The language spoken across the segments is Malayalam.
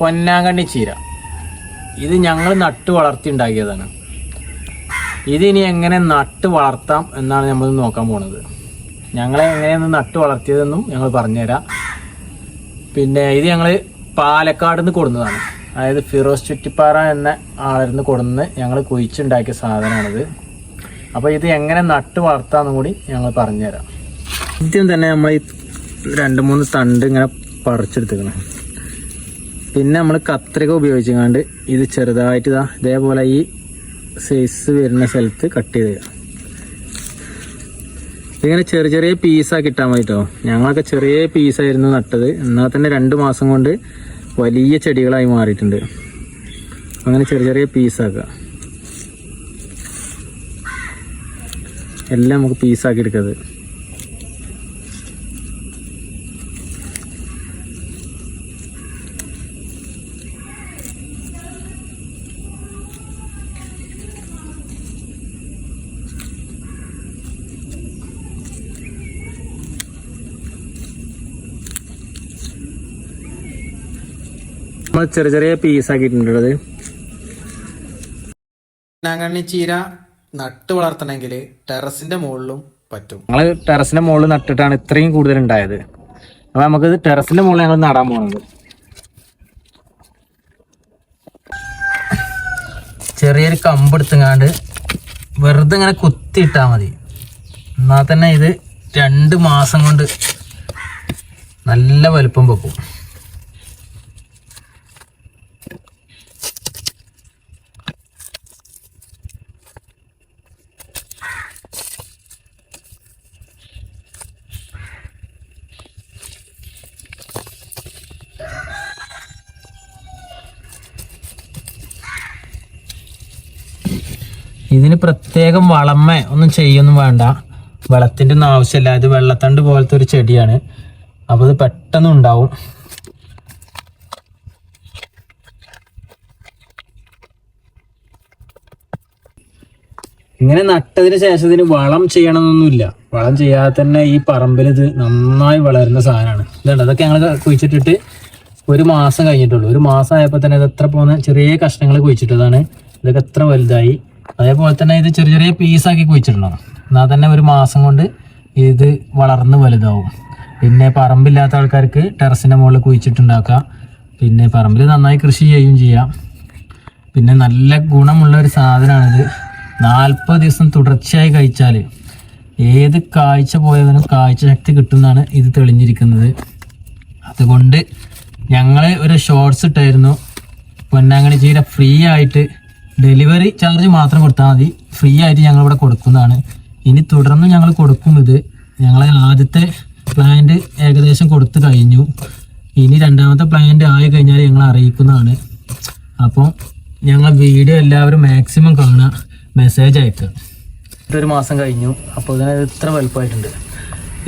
പൊന്നാങ്കണ്ണി ചീര. ഇത് ഞങ്ങൾ നട്ട് വളർത്തി ഉണ്ടാക്കിയതാണ്. ഇതിനി എങ്ങനെ നട്ട് വളർത്താം എന്നാണ് നമ്മൾ നോക്കാൻ പോണത്. ഞങ്ങളെ എങ്ങനെയാണ് നട്ട് വളർത്തിയതെന്നും ഞങ്ങൾ പറഞ്ഞുതരാം. പിന്നെ ഇത് ഞങ്ങൾ പാലക്കാട് നിന്ന് കൊടുന്നതാണ്. അതായത് ഫിറോസ് ചുറ്റിപ്പാറ എന്ന ആളിൽ നിന്ന് കൊടുന്ന് ഞങ്ങൾ കുഴിച്ചുണ്ടാക്കിയ സാധനമാണിത്. അപ്പോൾ ഇത് എങ്ങനെ നട്ട് വളർത്താമെന്നും കൂടി ഞങ്ങൾ പറഞ്ഞുതരാം. ആദ്യം തന്നെ നമ്മൾ രണ്ട് മൂന്ന് തണ്ട് ഇങ്ങനെ പറിച്ചെടുത്തേക്കണം. പിന്നെ നമ്മൾ കത്രിക ഉപയോഗിച്ചുകൊണ്ട് ഇത് ചെറുതായിട്ട് ഇതാ ഇതേപോലെ ഈ സൈസ് വരുന്ന സ്ഥലത്ത് കട്ട് ചെയ്ത് ഇങ്ങനെ ചെറിയ ചെറിയ പീസാക്കി ഇട്ടാൽ മതി കേട്ടോ ഞങ്ങളൊക്കെ ചെറിയ പീസായിരുന്നു നട്ടത്. എന്നാൽ തന്നെ രണ്ട് മാസം കൊണ്ട് വലിയ ചെടികളായി മാറിയിട്ടുണ്ട്. അങ്ങനെ ചെറിയ ചെറിയ പീസാക്കുക എല്ലാം നമുക്ക് പീസാക്കി എടുക്കുന്നത് നമ്മൾ ചെറിയ ചെറിയ പീസാക്കിയിട്ടുണ്ടത് പൊന്നാങ്കണ്ണി ചീര നട്ട് വളർത്തണമെങ്കിൽ ടെറസിന്റെ മുകളിലും പറ്റും. ഞങ്ങൾ ടെറസിന്റെ മുകളിൽ നട്ടിട്ടാണ് ഇത്രയും കൂടുതൽ ഉണ്ടായത് അപ്പൊ നമുക്കിത് ടെറസിന്റെ മുകളിൽ ഞങ്ങൾ നടാൻ പോകുന്നത് ചെറിയൊരു കമ്പ് എടുത്തുങ്ങാണ്ട് വെറുതെ ഇങ്ങനെ കുത്തിയിട്ടാ മതി. എന്നാൽ തന്നെ ഇത് രണ്ട് മാസം കൊണ്ട് നല്ല വലുപ്പം വെക്കും. ഇതിന് പ്രത്യേകം വളമ ഒന്നും ചെയ്യൊന്നും വേണ്ട. വെള്ളത്തിന്റെ ഒന്നും ആവശ്യമില്ല. ഇത് വെള്ളത്തണ്ട് പോലത്തെ ഒരു ചെടിയാണ്. അപ്പോൾ ഇത് പെട്ടെന്ന് ഉണ്ടാവും. ഇങ്ങനെ നട്ടതിന് ശേഷം ഇതിന് വളം ചെയ്യണമെന്നൊന്നുമില്ല. വളം ചെയ്യാതെ തന്നെ ഈ പറമ്പിൽ ഇത് നന്നായി വളരുന്ന സാധനമാണ്. ഇതുണ്ട്. അതൊക്കെ ഞങ്ങൾ കുഴിച്ചിട്ടിട്ട് ഒരു മാസം കഴിഞ്ഞിട്ടുള്ളൂ. ഒരു മാസം ആയപ്പോൾ തന്നെ ഇത് എത്ര പോകുന്ന ചെറിയ കഷ്ണങ്ങൾ കുഴിച്ചിട്ടതാണ്. ഇതൊക്കെ എത്ര വലുതായി. അതേപോലെ തന്നെ ഇത് ചെറിയ ചെറിയ പീസാക്കി കുഴിച്ചിട്ടുണ്ടാവും എന്നാൽ തന്നെ ഒരു മാസം കൊണ്ട് ഇത് വളർന്ന് വലുതാവും. പിന്നെ പറമ്പില്ലാത്ത ആൾക്കാർക്ക് ടെറസിന്റെ മുകളിൽ കുഴിച്ചിട്ടുണ്ടാക്കാം പിന്നെ പറമ്പിൽ നന്നായി കൃഷി ചെയ്യുകയും ചെയ്യാം. പിന്നെ നല്ല ഗുണമുള്ള ഒരു സാധനമാണിത്. നാൽപ്പത് ദിവസം തുടർച്ചയായി കഴിച്ചാൽ ഏത് കാഴ്ച പോയവനും കാഴ്ച ശക്തി കിട്ടുമെന്നാണ് ഇത് തെളിഞ്ഞിരിക്കുന്നത്. അതുകൊണ്ട് ഞങ്ങൾ ഒരു ഷോർട്സ് ഇട്ടായിരുന്നു. പൊന്നാങ്കണി ചീര ഫ്രീ ആയിട്ട് ഡെലിവറി ചാർജ് മാത്രം കൊടുത്താൽ മതി. ഫ്രീ ആയിട്ട് ഞങ്ങൾ ഇവിടെ കൊടുക്കുന്നതാണ്. ഇനി തുടർന്ന് ഞങ്ങൾ കൊടുക്കും ഇത് ഞങ്ങൾ ആദ്യത്തെ പ്ലാന്റ് ഏകദേശം കൊടുത്തു കഴിഞ്ഞു. ഇനി രണ്ടാമത്തെ പ്ലാന്റ് ആയി കഴിഞ്ഞാൽ ഞങ്ങൾ അറിയിക്കുന്നതാണ്. അപ്പോൾ ഞങ്ങൾ വീഡിയോ എല്ലാവരും മാക്സിമം കാണുക. മെസ്സേജ് അയക്കുക. ഇതൊരു മാസം കഴിഞ്ഞു. അപ്പോൾ ഇതിന് ഇത്ര വലുപ്പമായിട്ടുണ്ട്.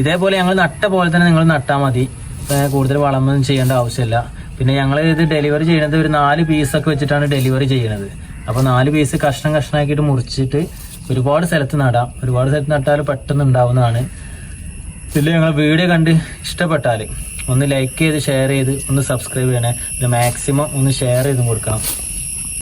ഇതേപോലെ ഞങ്ങൾ നട്ട പോലെ തന്നെ നിങ്ങൾ നട്ടാൽ മതി. കൂടുതൽ വളമൊന്നും ചെയ്യേണ്ട ആവശ്യമില്ല. പിന്നെ ഞങ്ങൾ ഇത് ഡെലിവറി ചെയ്യുന്നത് ഒരു നാല് പീസൊക്കെ വെച്ചിട്ടാണ് ഡെലിവറി ചെയ്യുന്നത്. അപ്പോൾ നാല് പീസ് കഷ്ണം കഷ്ണമാക്കിയിട്ട് മുറിച്ചിട്ട് ഒരുപാട് സ്ഥലത്ത് നടാം. ഒരുപാട് സ്ഥലത്ത് നട്ടാൽ പെട്ടെന്ന് ഉണ്ടാവുന്നതാണ്. ഇതിൽ ഞങ്ങൾ വീഡിയോ കണ്ട് ഇഷ്ടപ്പെട്ടാൽ ഒന്ന് ലൈക്ക് ചെയ്ത് ഷെയർ ചെയ്ത് ഒന്ന് സബ്സ്ക്രൈബ് ചെയ്യണേ. പിന്നെ മാക്സിമം ഒന്ന് ഷെയർ ചെയ്ത് കൊടുക്കണം.